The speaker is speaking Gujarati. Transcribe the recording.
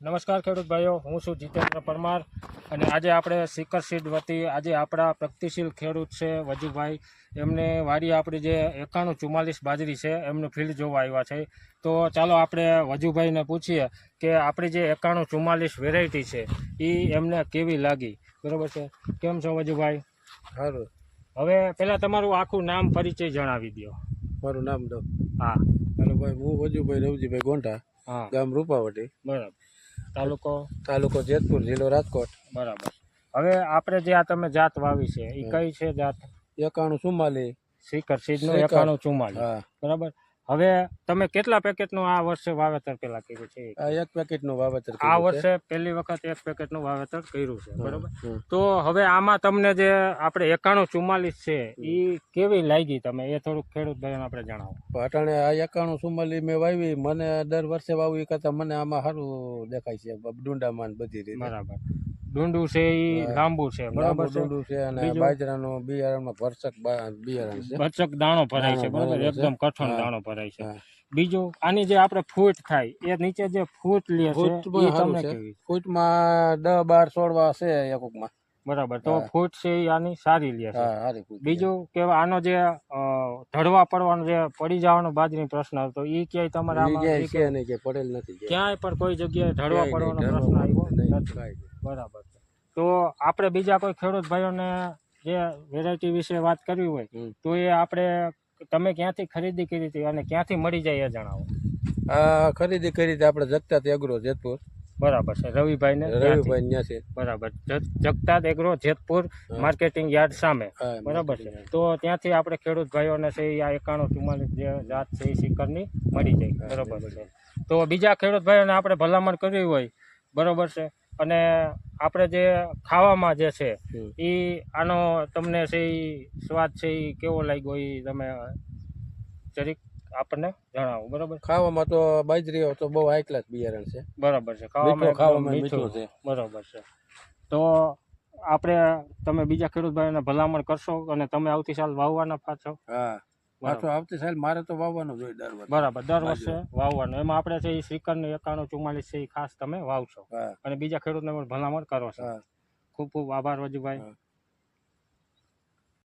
નમસ્કાર ખેડૂત ભાઈઓ હું છું જીતેન્દ્ર પરમાર અને આજે આપણે સિકર સીડ વતી આજે આપણા પ્રગતિશીલ ખેડૂત છે વજુભાઈ. એમને વાડી આપણી જે એકાણું ચુમ્માલીસ બાજરી છે એમનું ફિલ્ડ જોવા આવ્યા છે. તો ચાલો આપણે વજુભાઈને પૂછીએ કે આપણી જે એકાણું ચુમ્માલીસ વેરાયટી છે એ એમને કેવી લાગી? બરોબર છે? કેમ છો વજુભાઈ? સારું હવે પહેલાં તમારું આખું નામ પરિચય જણાવી દો મારું નામ દો હા. હાલો ભાઈ હું વજુભાઈ રવજીભાઈ ગોંઠા હા. ગામ રૂપાવટી. બરાબર. તાલુકો? તાલુકો જેતપુર જિલ્લો રાજકોટ. બરાબર. હવે આપણે જે આ તમે જાત વાવી છે એ કઈ છે જાત? એકાણું ચુમ્માલી શિખર શ્રીકર. એકાણું ચુમ્માલી બરાબર? હવે તમે કેટલા પેકેટનું આ વર્ષે વાવેતર પેલા કર્યું છે? આ એક પેકેટનું વાવેતર આ વર્ષે પહેલી વખત એક પેકેટનું વાવેતર કર્યું છે બરોબર? તો હવે આમાં તમને જે આપણે એકાણું ચુમ્માલીસ છે એ કેવી લાગી તમે? એ થોડુંક ખેડૂત ભાઈઓને આપણે જણાવો. પાટણે આ એકાણું ચુમ્માલીસ મેં વાવી મને દર વર્ષે વાવી કરતા મને આમાં સારું દેખાય છે ડુંડામાં બધી રીતે. બરાબર. ડુંડું છે એ. લાંબુ છે બરાબર ડુંડું છે અને બાજરાનો બિયારણમાં ભરસક બિયારણ છે. બચક દાણો ભરાય છે બરાબર? એકદમ કઠણ દાણો ભરાય છે. બીજું આની જે આપણે ફૂટ થાય એ નીચે જે ફૂટ લે છે એ તમને કેવી? ફૂટમાં દસ બાર સોળવા છે એકમાં બરાબર તો ફૂટ છે એ આની સારી લે છે. બીજું કે આનો જે ઢળવા પડવાનો જે પડી જવાનો બાજરી પ્રશ્ન હતો એ ક્યાંય તમારા કે પડેલ નથી ક્યાંય. પણ કોઈ જગ્યાએ ઢળવા પડવાનો પ્રશ્ન આવ્યો નથી. બરાબર છે. તો આપણે બીજા કોઈ ખેડૂત ભાઈઓને જે વેરાયટી વિશે વાત કરવી હોય તો એ આપણે તમે ક્યાંથી ખરીદી કરી હતી અને ક્યાંથી મળી જાય એ જણાવો. આ ખરીદી કરી હતી આપણે જગતાત એગ્રો જેતપુર. બરાબર છે. રવિભાઈને ને રવિભાઈ ત્યાં છે બરાબર. જગ- Jagtat agro Jetpur marketing yard સામે. બરાબર છે. તો ત્યાંથી આપણે ખેડૂત ભાઈઓને છે આ એકાણું ચુમ્માલીસ જે જાત છે એ શિખરની મળી જાય. બરાબર. છે. તો બીજા ખેડૂત ભાઈઓને આપણે ભલામણ કરવી હોય બરાબર છે. અને આપણે જે ખાવામાં જે છે એ આનો તમને છે ઈ સ્વાદ છે એ કેવો લાગ્યો એ તમે જરીક આપણને જણાવો બરાબર? ખાવામાં તો બાજરીઓ તો બહુ હાઈ ક્લાસ બિયારણ છે. બરાબર છે. ખાવામાં ખાવામાં મીઠું છે. બરાબર છે. તો આપણે તમે બીજા ખેડૂત ભાઈને ભલામણ કરશો અને તમે આવતી સાલ વાવવાના પાછો? હા. પાછો આવતી સાલ મારે તો વાવવાનું જોઈએ દર વર્ષે. બરાબર દર વર્ષે વાવવાનું. એમાં આપણે છે એ શ્રીકરની એકાણું ચુમ્માલીસ છે એ ખાસ તમે વાવશો. અને બીજા ખેડૂતને પણ ભલામણ કરો છો. ખૂબ ખૂબ આભાર વજુભાઈ.